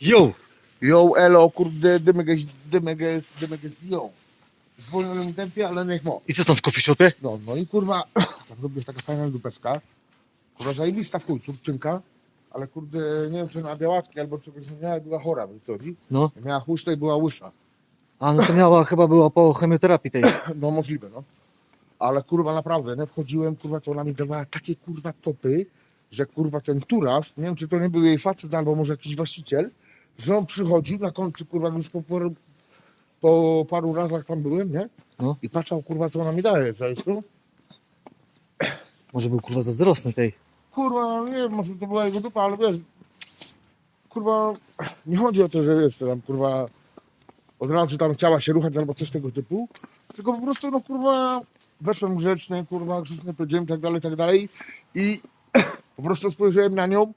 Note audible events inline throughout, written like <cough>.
Yo! Yo, elo, kurde, jest, dymek jest, yo. W zwolnionym tempie, ale niech mo. I co tam w coffee shopie? No, no i kurwa, <clears throat> tam lubię taka fajna dupeczka. Kurwa, zajebista w chuj, turczynka. Ale kurde, nie wiem, czy na białaczki albo czegoś nie miała, była chora, wiesz co chodzi? No. Miała chusto i była łysa. A no to miała, chyba była po chemioterapii tej. <clears throat> No możliwe, no. Ale kurwa, naprawdę, nie wchodziłem, kurwa, to ona mi dawała takie kurwa topy, że kurwa ten turas, nie wiem, czy to nie był jej facet albo może jakiś właściciel, że on przychodził na końcu, kurwa, już po, po, po paru razach tam byłem, nie? No. I patrzał, kurwa, co ona mi daje, wiesz, no? Może był kurwa zazdrosny tej. Kurwa, nie wiem, może to była jego dupa, ale wiesz, kurwa, nie chodzi o to, że wiesz, co tam, kurwa, od razu tam chciała się ruchać albo coś tego typu, tylko po prostu, no kurwa, weszłem grzeczny, kurwa, grzeczny powiedziałem tak dalej, tak dalej i <clears throat> po prostu spojrzałem na nią,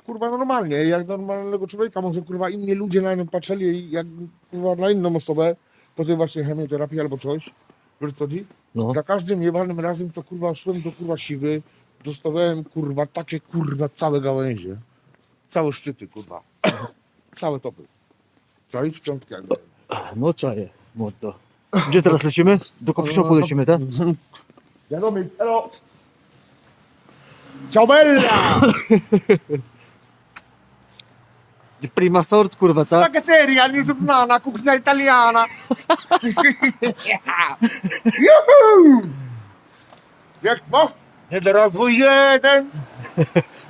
kurwa, normalnie, jak normalnego człowieka, może, kurwa, inni ludzie na nią patrzyli jak, kurwa, na inną osobę, po tej właśnie chemioterapii albo coś, wiesz co? No. Za każdym jebanym razem, co kurwa szłem do kurwa siwy, dostawałem kurwa takie kurwa całe gałęzie. Całe szczyty kurwa. <clears throat> całe topy. Czaisz w piątkę jakby. No czaję, mordo. Gdzie teraz lecimy? Do coffee lecimy, tak? Wiadomo, hello. Ciao bella! <laughs> Prima sort, kurwa, tak? Spaghetteria nieznana, kuchnia italiana. <laughs> Juhu! Jak no? Niedorozwój jeden.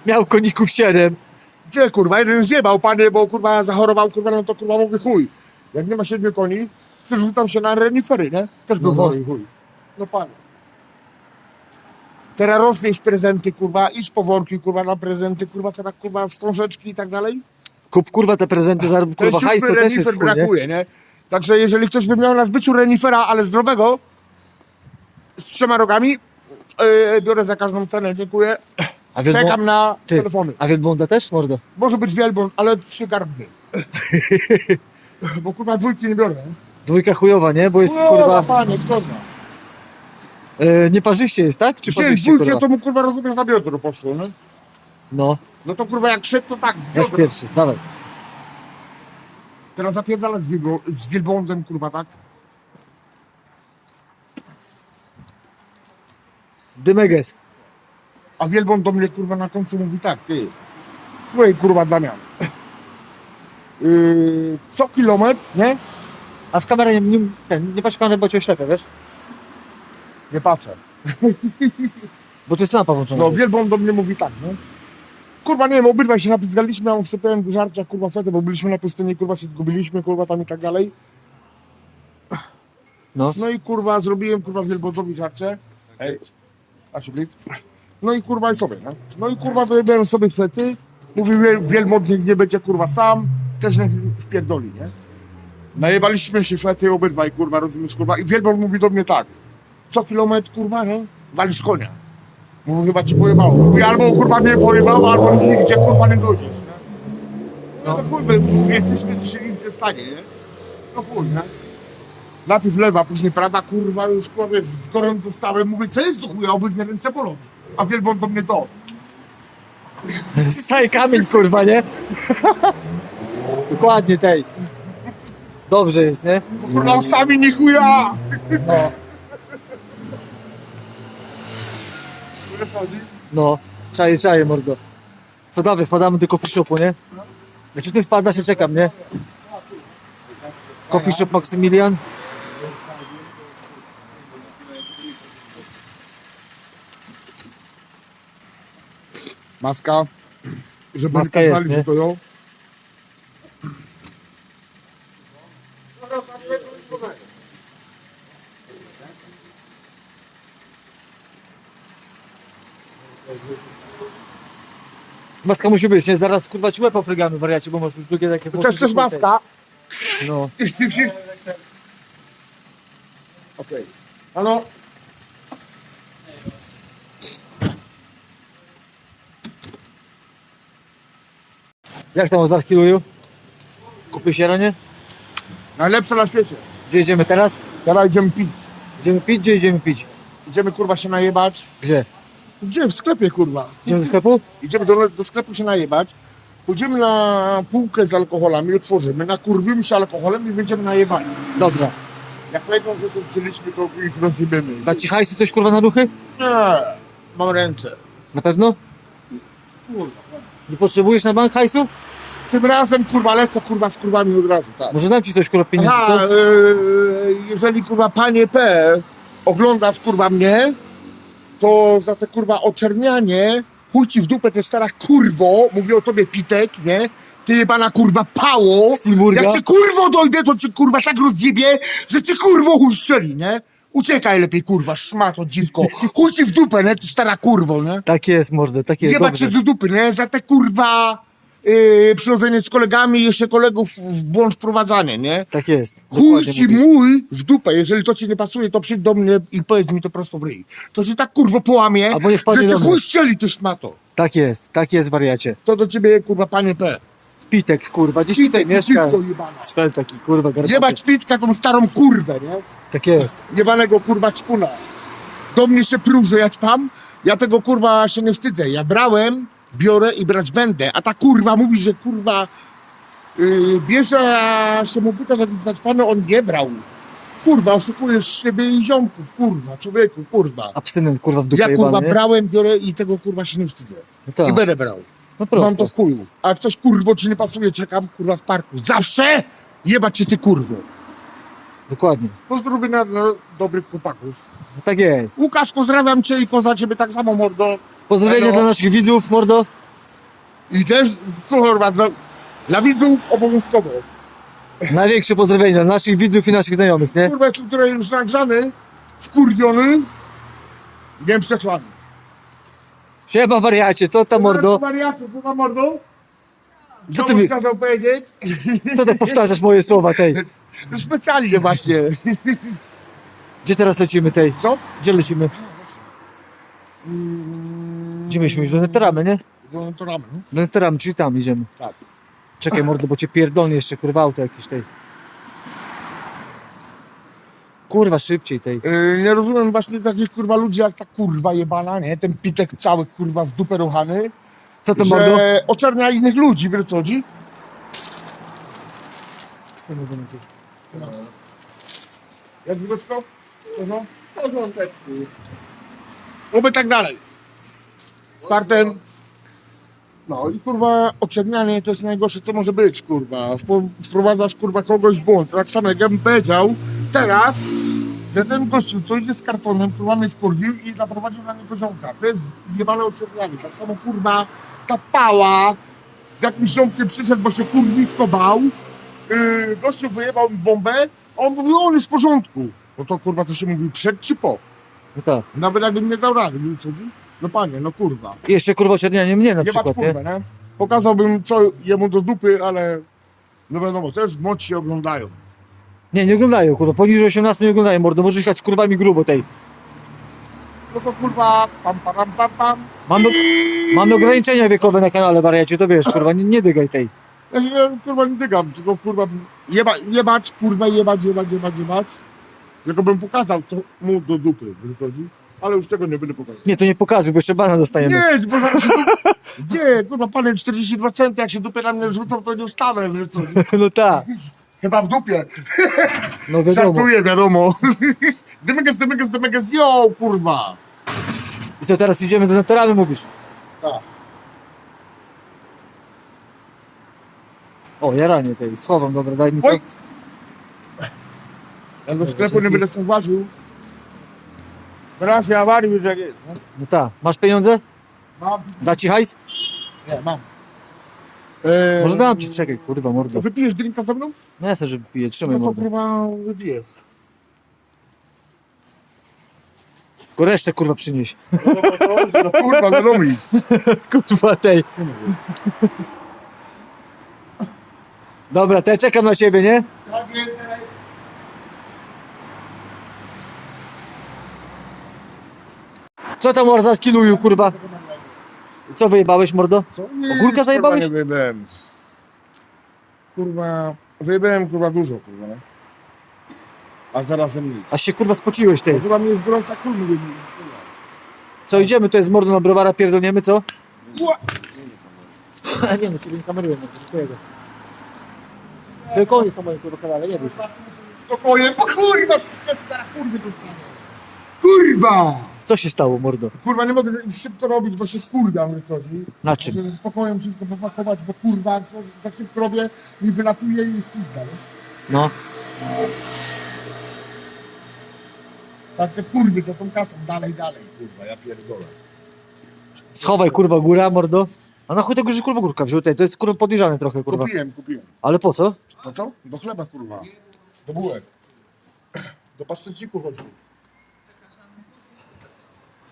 Miał koników 7. Gdzie kurwa, jeden zjebał panie, bo kurwa zachorował, kurwa, no to kurwa mówi chuj. Jak nie ma siedmiu koni, przerzucam się na renifery, nie? Też był No. chory chuj. No panie. Teraz rozwieź prezenty, kurwa, idź po worki, kurwa, na prezenty, kurwa, teraz, kurwa, wstążeczki i tak dalej. Kup kurwa te prezenty za kurwa Ten hajsu siódmy też jest renifer chuj, nie? brakuje, nie? Także jeżeli ktoś by miał na zbyciu renifera, ale zdrowego, z trzema rogami, yy, biorę za każdą cenę, dziękuję. A wielbłą- Czekam na Ty, telefony. a wielbłąda też, mordo? Może być wielbłąd, ale trzygarbny. <laughs> Bo kurwa dwójki nie biorę. Dwójka chujowa, nie? Bo jest kurwa... panie, zna. E, nieparzyście jest, tak? Czy Wziąłem parzyście, dwójkę, kurwa? to mu kurwa rozumiesz na biodro poszło, nie? No, No to kurwa jak szedł, to tak, jak biodra. pierwszy, dawaj. Teraz zapierdalać z, z wielbłądem, kurwa, tak? Dymeges. A wielbłąd do mnie, kurwa, na końcu mówi tak, ty, słuchaj, kurwa, Damian. <laughs> Yy, co kilometr, nie? A w kamerę nie, nie, ten, nie patrz w kamerę, bo cię oślepia, wiesz? Nie patrzę. <laughs> Bo tu jest lampa włączona. No, wielbłąd do mnie mówi tak, nie? Kurwa, nie wiem, obydwaj się napizdaliśmy, ja mu wsypałem do żarcia, kurwa, fetę, bo byliśmy na pustyni, kurwa, się zgubiliśmy, kurwa, tam i tak dalej. No. No i kurwa, zrobiłem, kurwa, wielbłądowi żarcie. Ej, a. No i kurwa, i sobie, nie? No i kurwa, wyjebałem sobie fety. Mówił, wiel- wielbłąd niech nie będzie, kurwa, sam. Też niech wpierdoli, nie? Najebaliśmy się fety obydwaj, kurwa, rozumiesz, kurwa. I wielbłąd mówi do mnie tak. Co kilometr, kurwa, nie? Walisz konia. Mówi, chyba ci pojebało. Mówi, albo kurwa mnie pojebało, albo nigdzie kurwa nie dojdziesz, nie? No to chuj, my jesteśmy trzy nic w stanie, nie? No chuj, nie? Najpierw lewa, później prawa, kurwa, już kurwa, z gorem dostałem, mówię, co jest do chuja, obydwie ręce bolą. A wielbłąd do mnie to. <laughs> Saj kamień, kurwa, nie? <laughs> Dokładnie tej. Dobrze jest, nie? Kurwa, ustami nie chuja! No. No, czaję, czaję, mordo. Co dawaj, wpadamy do coffee shopu, nie? Znaczy ty wpadasz, ja czekam, nie? Coffee shop Maksymilian. Maska. Żeby Maska nie jest, poznali, nie? że to ją. Maska musi być, nie? Zaraz kurwa ci łeb ofrygamy, wariacie, bo masz już drugie takie To jest też maska. No. <laughs> Okej. Halo? Jak tam Ozarski Luju? Kupił się ranie? Najlepsze na świecie. Gdzie idziemy teraz? Teraz idziemy pić. Idziemy pić, gdzie idziemy pić? Idziemy kurwa się najebać. Gdzie? Gdzie? W sklepie kurwa. Idziemy do sklepu? Idziemy do, do sklepu się najebać. Pójdziemy na półkę z alkoholami, otworzymy, nakurwimy się alkoholem i będziemy najebani. Dobra. Jak powiedzą, że coś wzięliśmy, to ich rozjebiemy. Da ci hajsy coś kurwa na duchy? Nie, mam ręce. Na pewno? Kurwa. Nie potrzebujesz na bank hajsu? Tym razem kurwa lecę kurwa z kurwami od razu, tak. Może dam ci coś kurwa pieniędzy, Aha, co? yy, jeżeli kurwa panie P oglądasz kurwa mnie, to za te kurwa oczernianie, chuj ci w dupę te stara kurwo, mówię o tobie Pitek, nie? Ty jebana kurwa pało, Simurga. jak cię kurwo dojdę, to cię kurwa tak rozjebie, że cię kurwo chuj strzeli, nie? Uciekaj lepiej kurwa, szmato, dziwko. Chuj ci w dupę, nie? Ty stara kurwo, nie? Tak jest, mordo, tak jest, Jebać dobrze. cię do dupy, nie? Za te kurwa yy, przychodzenie z kolegami jeszcze kolegów w błąd wprowadzanie, nie? Tak jest. Chuj Dokładnie ci mówisz. mój w dupę, jeżeli to ci nie pasuje, to przyjdź do mnie i powiedz mi to prosto w ryj. To się tak kurwa połamie, Albo nie wpadnie że cię do mnie. chuj strzeli, ty szmato. Tak jest, tak jest, wariacie. To do ciebie kurwa panie P. Pitek, kurwa, gdzieś tutaj mieszka. Jebana. Cfel taki, kurwa, garbaty. Jebać pitka tą starą kurwę, nie? Tak jest. Jebanego kurwa czpuna. Do mnie się pruł, że ja ćpam, ja tego kurwa się nie wstydzę. Ja brałem, biorę i brać będę, a ta kurwa mówi, że kurwa yy, bierze, a się mu pyta, że jest naćpany, on nie brał. Kurwa, oszukujesz siebie i ziomków, kurwa, człowieku, kurwa. Abstynent, kurwa, w dupę Ja kurwa jebany, brałem, biorę i tego kurwa się nie wstydzę. No tak. I będę brał. No Mam to w chuju. A coś kurwo ci nie pasuje, czekam kurwa w parku. Zawsze jebać cię ty kurwo. Dokładnie. Pozdrowienia dla dobrych chłopaków. No tak jest. Łukasz, pozdrawiam cię i poza ciebie tak samo, mordo. Pozdrowienia Elo. dla naszych widzów, mordo. I też, kurwa, dla, dla widzów obowiązkowo. Największe pozdrowienia dla naszych widzów i naszych znajomych, nie? Kurwa, jestem tutaj już nagrzany, wkurwiony, wiem przechlany. Siema, wariacie, co tam, mordo? Wariacie, co tam, mordo? Co ty mi, kazał powiedzieć? co ty powtarzasz moje słowa tej? Specjalnie właśnie. Gdzie teraz lecimy tej? Co? Gdzie lecimy? Gdzie mieliśmy iść? Do Netteramy, nie? No to ramy. Do Netteramy, czyli tam idziemy. Tak. Czekaj, mordo, bo cię pierdolnie jeszcze, kurwa, auto jakieś tej. Kurwa, szybciej tej. Yy, nie rozumiem właśnie takich kurwa ludzi jak ta kurwa jebana, nie? Ten pitek cały kurwa w dupę ruchany. Co to, mordo? że oczernia innych ludzi, wiesz co chodzi? Jak widoczko? No, porządeczku. Oby tak dalej. Z fartem. No i kurwa oczernianie to jest najgorsze co może być, kurwa. Wprowadzasz kurwa kogoś w błąd. Tak samo jak ja bym powiedział teraz, że ten gościu co idzie z kartonem, kurwa mnie wkurwił i naprowadził na niego ziomka. To jest jebane oczernianie. Tak samo kurwa ta pała z jakimś ziomkiem przyszedł, bo się kurwisko bał. Yy, gościu wyjebał mi bombę, a on mówił, on jest w porządku. No to kurwa to się mówi przed czy po. No tak. Nawet jakbym nie dał rady, wiesz co? No panie, no kurwa. I jeszcze, kurwa, oczernianie mnie na Jebać przykład, nie? kurwę, nie? Pokazałbym co jemu do dupy, ale no wiadomo, też moc się oglądają. Nie, nie oglądają, kurwa, poniżej 18 nie oglądają, mordo, możesz jechać z kurwami grubo tej. No to kurwa, pam, pam, pam, pam. Mamy, mamy ograniczenia wiekowe na kanale, wariacie, to wiesz, kurwa, nie, nie dygaj tej. Ja się ja, kurwa nie dygam, tylko kurwa jeba, jebać, kurwa jebać, jebać, jebać, jebać. Tylko bym pokazał co mu do dupy, wiesz co chodzi? Ale już tego nie będę pokazał. Nie, to nie pokazuj, bo jeszcze bana dostajemy. Nie, bo zaraz się Gdzie, <laughs> kurwa, panem 42 centy, jak się dupę na mnie rzucą, to nie wstanę, wiesz co? <laughs> No tak, Chyba w dupie. no wiadomo. Żartuję, wiadomo. <laughs> Dymeges, dymeges, dymeges, yo, kurwa. I co, teraz idziemy do Netteramy, mówisz? Tak. O, jaranie tej, schowam, dobra, daj mi to. Oj. Ja do sklepu nie będę stąd ważył. W razie awarii już jak jest. no. No tak, masz pieniądze? Mam. Da ci hajs? Nie, mam. Eee, Może dam ci, czekaj, kurwa, mordo. Wypijesz drinka ze mną? No ja sobie, że wypiję, trzymaj No to mordo. kurwa wypiję. Tylko resztę, kurwa, przynieś. No, no, no, no kurwa, wiadomo mi. <laughs> Kurwa, tej. Dobra, to ja czekam na ciebie, nie? Tak jest, Co tam morza skiluju, kurwa? Co wyjebałeś, mordo? Co? Ogórka zajebałeś? Kurwa, nie wyjebałem. Kurwa, wyjebałem kurwa dużo, kurwa. no. A zarazem nic. Aż się kurwa spociłeś tej. Kurwa mnie jest gorąca kurwa. Co idziemy, to jest mordo na browara, pierdolniemy, co? Ła! nie no, ciebie nie kameruję, no, dziękuję. Tylko on jest na moim kurwa kanale, nie wiesz. Spokojnie, bo kurwa, wszystko się zaraz kurwy dostanę. Kurwa! Co się stało, mordo? Kurwa, nie mogę szybko robić, bo się kurwiam, wiesz co chodzi. Na czym? Muszę wszystko popakować, bo kurwa, za szybko robię, mi wylatuje i jest pizda, wiesz? No. Tak te kurwy za tą kasą, dalej, dalej, kurwa, ja pierdolę. Schowaj kurwa góra, mordo. A na chuj tego, że kurwa górka wziął tej, to jest kurwa podejrzane trochę, kurwa. Kupiłem, kupiłem. Ale po co? No co? Do chleba, kurwa. Do bułek. Do paszczeciku chodzi.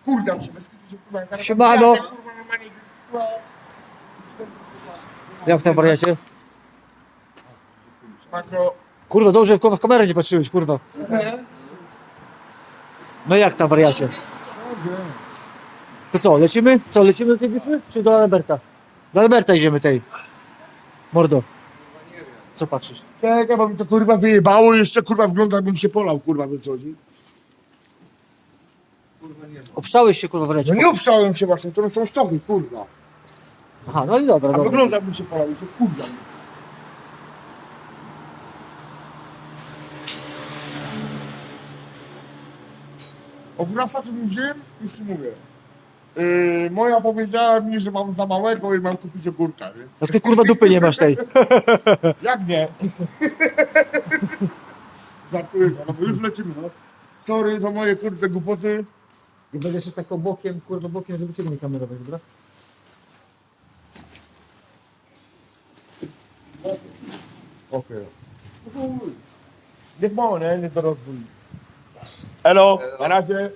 Kurwa, czy bez kitu się kurwa... jaka- Siemano. Ja, kurwa, normalnie, kurwa, Jak tam wariacie? Makro... Kurwa, dobrze kurwa w kamerę nie patrzyłeś, kurwa. No jak tam wariacie? Dobrze. To co, lecimy? Co, lecimy do tej wyspy? Czy do Alberta? Do Alberta idziemy tej. Mordo. Co patrzysz? Czekaj, bo mi to kurwa wyjebało jeszcze kurwa wygląda jakbym się polał, kurwa, wiesz co chodzi. Obszałeś się kurwa No nie obstałem się właśnie, to są szczochy, kurwa. Aha, no i dobra, A dobra. wygląda jakbym się polał, się kurwa. O grasa czy wziąłem? Już ci mówię. Yy, moja powiedziała mi, że mam za małego i mam kupić ogórka, nie? Jak ty kurwa dupy nie masz tej. <laughs> Jak nie? <laughs> Żartuję, no bo już lecimy, no. Sorry za moje kurde głupoty. I będę się tak bokiem, kurwa bokiem, żeby ciebie nie kamerować, dobra? Okej. Niech mało, nie? Nie to rozwój. Elo, na razie.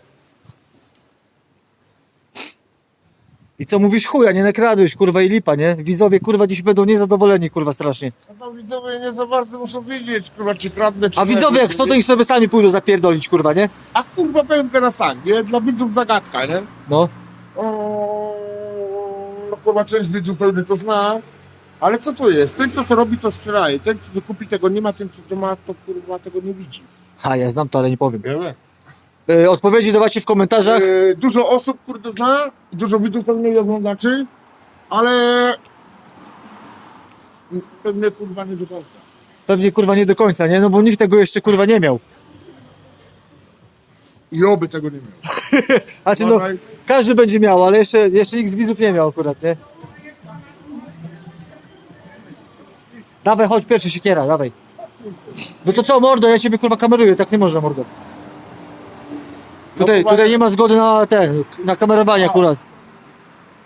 I co mówisz chuja, nie nakradłeś, kurwa i lipa, nie? Widzowie kurwa dziś będą niezadowoleni, kurwa strasznie. No to widzowie nie za bardzo muszą wiedzieć, kurwa, czy kradnę, czy A nie. widzowie jak chcą, to ich sobie sami pójdą zapierdolić, kurwa, nie? A kurwa, powiem teraz tak, nie? Dla widzów zagadka, nie? No. O, no kurwa, część widzów pewnie to zna. Ale co to jest? Ten, co to robi, to sprzedaje. Ten, kto kupi, tego nie ma. Ten, kto to ma, to kurwa tego nie widzi. Ha, ja znam to, ale nie powiem. Wiemy? E, odpowiedzi dawajcie w komentarzach. E, dużo osób, kurde, zna. Dużo widzów pewnie i oglądaczy. Ale... Pewnie, kurwa, nie do końca. Pewnie kurwa nie do końca, nie? No bo nikt tego jeszcze kurwa nie miał. I oby tego nie miał. <laughs> Znaczy no, każdy będzie miał, ale jeszcze, jeszcze nikt z widzów nie miał akurat, nie? Dawaj, chodź pierwszy siekiera, dawaj. No to co, mordo, ja ciebie kurwa kameruję, tak nie można, mordo. Tutaj, No, tutaj nie ma zgody na ten, na kamerowanie akurat.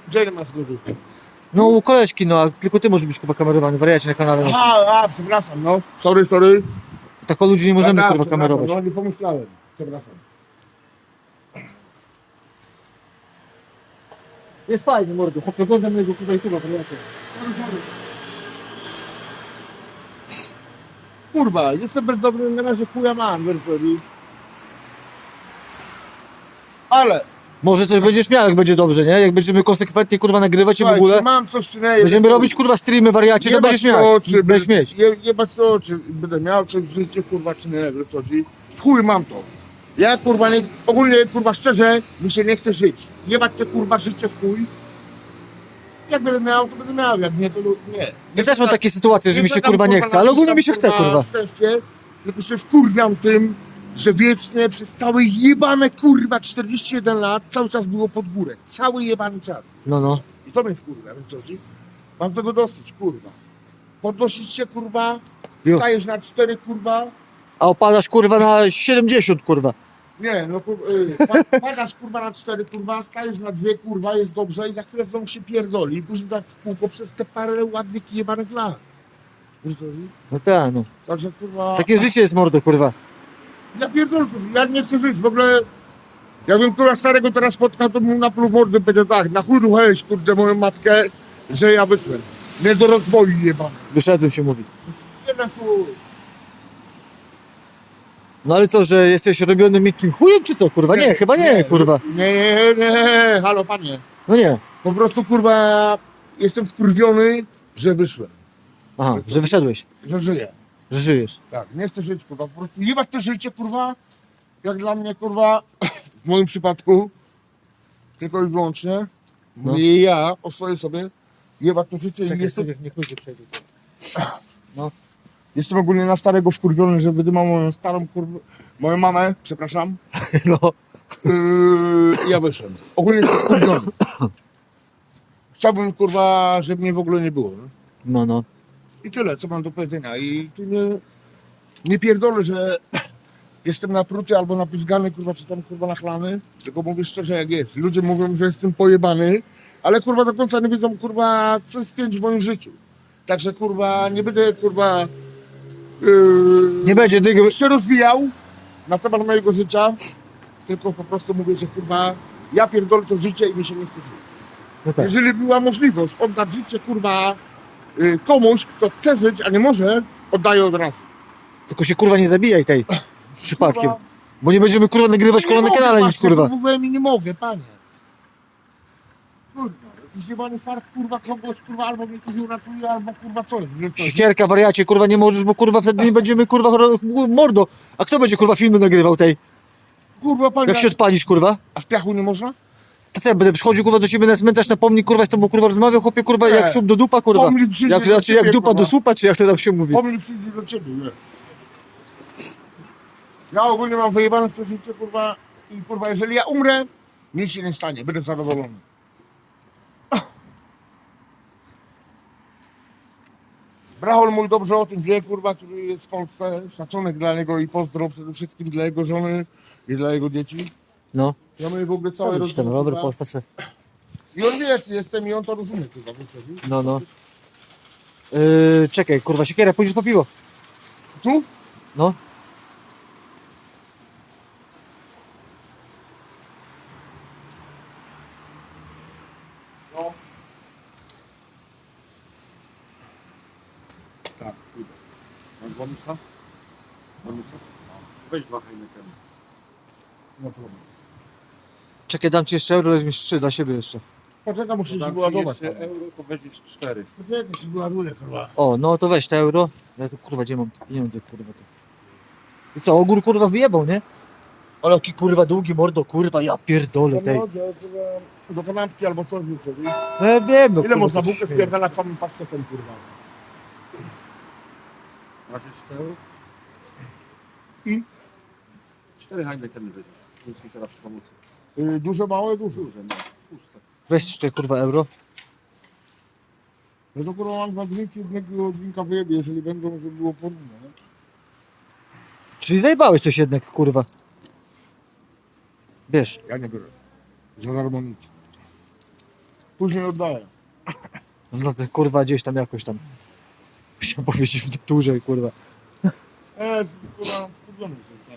Gdzie nie ma zgody? No u koleżki, no, a tylko ty możesz być kurwa kamerowany, wariacie na kanale naszym. A, przepraszam, no. Sorry, sorry. Tak o ludzi nie możemy Dobra, kurwa przepraszam, kamerować. No, nie pomyślałem. Przepraszam. Jest fajnie, mordo, oglądam mojego kurwa YouTube'a, wariacie. Kurwa, jestem bezdomny, na razie chuja mam, wiesz co? Ale, Może coś będziesz miał, jak będzie dobrze, nie? Jak będziemy konsekwentnie kurwa nagrywać i w ogóle. mam coś czy nie Będziemy robić kurwa streamy, wariacie, to będziesz miał. czy Będziesz mieć. Je, jebać to, czy będę miał coś w życiu, kurwa, czy nie, wiesz co chodzi? W chuj mam to. Ja, kurwa, nie, ogólnie, kurwa, szczerze, mi się nie chce żyć. Jebać te, kurwa, życie w chuj. Jak będę miał, to będę miał, jak nie, to nie. Ja też mam takie sytuacje, że mi się czekam, kurwa nie chce, na ale ogólnie mi się chce kurwa. Szczęście, tylko się wkurwiam tym, że wiecznie przez cały jebane kurwa 41 lat cały czas było pod górę. Cały jebany czas. No, no. I to mnie wkurwia, więc co ci? Mam tego dosyć, kurwa. Podnosić się, kurwa, Jo. stajesz na cztery, kurwa. A opadasz kurwa na 70 kurwa. Nie, no kur- y, pa- padasz, kurwa, na cztery, kurwa, stajesz na dwie, kurwa, jest dobrze i za chwilę w domu się pierdoli. Później tak w kółko przez te parę ładnych jebanych lat. Wiesz co? No tak, no. Także, kurwa... Takie życie jest mordo kurwa. Ja pierdolę, ja nie chcę żyć, w ogóle... Jakbym kurwa starego teraz spotkał, to bym na mordy powiedział tak, na chuj ruchałeś, kurde, moją matkę, że ja wyszłem. Nie do rozwoju jeba. Wyszedłem się mówi. Nie na chuj. No ale co, że jesteś robiony miękkim chujem czy co kurwa? Nie, chyba nie, kurwa. Nie, nie, nie, halo panie. No nie. Po prostu kurwa jestem wkurwiony, że wyszłem, Aha, że wyszedłeś, że żyję. Że żyjesz. Tak, nie chcę żyć kurwa, po prostu jebać to życie kurwa, jak dla mnie kurwa, <coughs> w moim przypadku, tylko i wyłącznie, No. mówię ja, oswoję sobie, jebać to życie i jestem, niech ludzie przejdą. <coughs> No, jestem ogólnie na starego wkurwiony, że wydymał moją starą kurwę, moją mamę, przepraszam, <coughs> no. Yy, ja wyszedłem. Ogólnie jestem wkurwiony. Chciałbym, kurwa, żeby mnie w ogóle nie było. nie? No, no. I tyle, co mam do powiedzenia. I tu nie, nie pierdolę, że jestem napruty albo napizgany, kurwa, czy tam, kurwa, nachlany. Tylko mówię szczerze, jak jest. Ludzie mówią, że jestem pojebany, ale, kurwa, do końca nie wiedzą, kurwa, co jest pięć w moim życiu. Także, kurwa, nie będę, kurwa, yy, Nie będzie dygu. się rozwijał na temat mojego życia, tylko po prostu mówię, że kurwa, ja pierdolę to życie i mi się nie chce żyć. No tak. Jeżeli była możliwość oddać życie kurwa komuś, kto chce żyć, a nie może, oddaję od razu. Tylko się kurwa nie zabijaj tej. Przypadkiem. Kurwa. Bo nie będziemy kurwa nagrywać kurwa na kanale nic kurwa. Mówiłem i nie mogę, panie. Kurwa, jakiś jebany fart, kurwa, kogoś, kurwa, albo mnie ktoś uratuje, albo kurwa coś. Sikierka, wariacie, kurwa nie możesz, bo kurwa wtedy nie będziemy kurwa mordo. A kto będzie kurwa filmy nagrywał tej? Kurwa, panie, Jak się odpalisz kurwa? a w piachu nie można? To co ja będę przychodził kurwa do ciebie na cmentarz na pomnik kurwa z tobą kurwa rozmawiał chłopie kurwa Nie. jak słup do dupa kurwa. Pomnik przyjdzie Jak, do znaczy jak ciebie, dupa kurwa. do słupa czy jak to tam się mówi? Pomnik przyjdzie do ciebie, nie? Ja ogólnie mam wyjebane w to życie, kurwa, i kurwa, jeżeli ja umrę, nic się nie stanie, będę zadowolony. <coughs> Brachol mój dobrze o tym wie, kurwa, który jest w Polsce. Szacunek dla niego i pozdro przede wszystkim dla jego żony i dla jego dzieci. No. Ja mówię w ogóle całe Chodź ten rower postaw se. I on wie, jak jestem i on to rozumie, kurwa, wiesz? No no. Yy, czekaj kurwa siekiera, pójdziesz po piwo. Tu? No. Tak, pójdę. Masz bonusa? Bonusa? Weź dwa Heineken. No problem. Czekaj, dam ci jeszcze euro, weźmiesz trzy dla siebie jeszcze. Poczekaj, muszę się wyładować. jeszcze euro, to weźmiesz cztery. Poczekaj, się wyładuję, kurwa. O, no to weź te euro. Ja tu kurwa, gdzie mam te pieniądze, kurwa to. I co, ogór kurwa wyjebał, nie? Ale jaki kurwa długi mordo, kurwa, ja pierdolę tej. Do, kurwa, do kanapki albo coś, co, nie? No ja wiem, no Ile kurwa, można to bułkę śmieję. wpierdalać samym pasztetem, kurwa? Masz jeszcze euro? I? Cztery Heinekeny weźmiesz. Nic mi teraz pomóc. Yy, duże, małe, duże. Duże, no. Puste. Weź jeszcze kurwa euro. No to kurwa mam dwa drinki, jednego drinka wyjebie, jeżeli będą, żeby było porówno, nie? Czyli zajebałeś coś jednak, kurwa. Wiesz, Ja nie biorę. Za darmo nic. Później oddaję. <laughs> no to kurwa gdzieś tam jakoś tam. Musiałem powiedzieć w naturze, kurwa. Eee, kurwa, kurwa, jestem.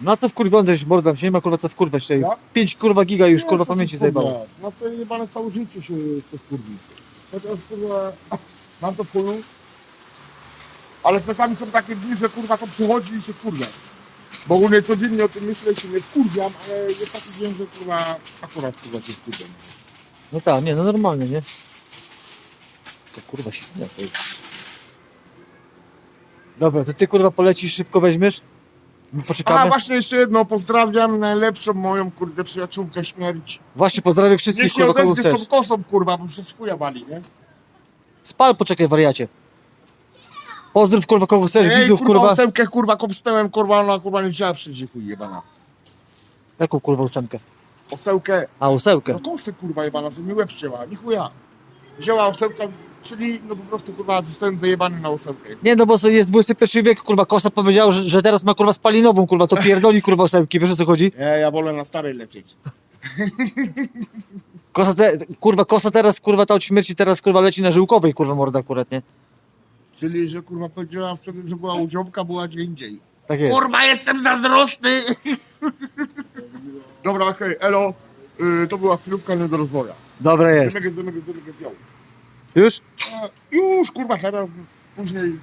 No a co w kurwa, też morda, się nie ma kurwa co wkurwać tej. Ja? 5 kurwa giga już kurwa pamięci kurwa, No to jebane całe życie się to skurwi. Chociaż kurwa, <laughs> mam to w chuju. Ale czasami są takie dni, że kurwa to przychodzi i się kurwa. Bo ogólnie codziennie o tym myślę i się nie wkurwiam, ale jest taki dzień, że kurwa akurat kurwa się wkurwiam. No tak, nie, no normalnie, nie? To kurwa się nie to jest. Dobra, to ty kurwa polecisz, szybko weźmiesz? My A poczekamy. właśnie jeszcze jedno, pozdrawiam najlepszą moją kurde przyjaciółkę śmierć. Właśnie pozdrawiam Niech wszystkich się kurwa kogo odezwie z chcesz. tą kosą kurwa, bo przez chuja wali, nie? Spal, poczekaj wariacie. Pozdrów kurwa kogo chcesz, widzów kurwa, kurwa. osełkę kurwa kopstałem, kurwa, ona kurwa nie chciała przyjść, chuj jebana. Jaką kurwa ósemkę? Osełkę, A, no ósełkę. kosy kurwa jebana, że mi łeb wzięła, nie chuja. Wzięła osełkę, czyli no po prostu kurwa zostałem wyjebany na osełkę. Nie no, bo jest XXI wiek, kurwa, Kosa powiedział, że, że teraz ma kurwa spalinową, kurwa, to pierdoli kurwa ósemki, wiesz o co chodzi? Nie, ja wolę na starej lecieć. <laughs> Kosa te, kurwa, Kosa teraz, kurwa, ta od śmierci teraz, kurwa, leci na żyłkowej, kurwa, morda akurat, nie? Czyli, że kurwa powiedziała wtedy, że była udziałka, była gdzie indziej. Tak jest. Kurwa, jestem zazdrosny! Dobra, okej, elo. Y, to była chwilówka nie do rozwoja. Dobra jest. Dymek, dymek, dymek, dymek, Już? Już, kurwa, teraz później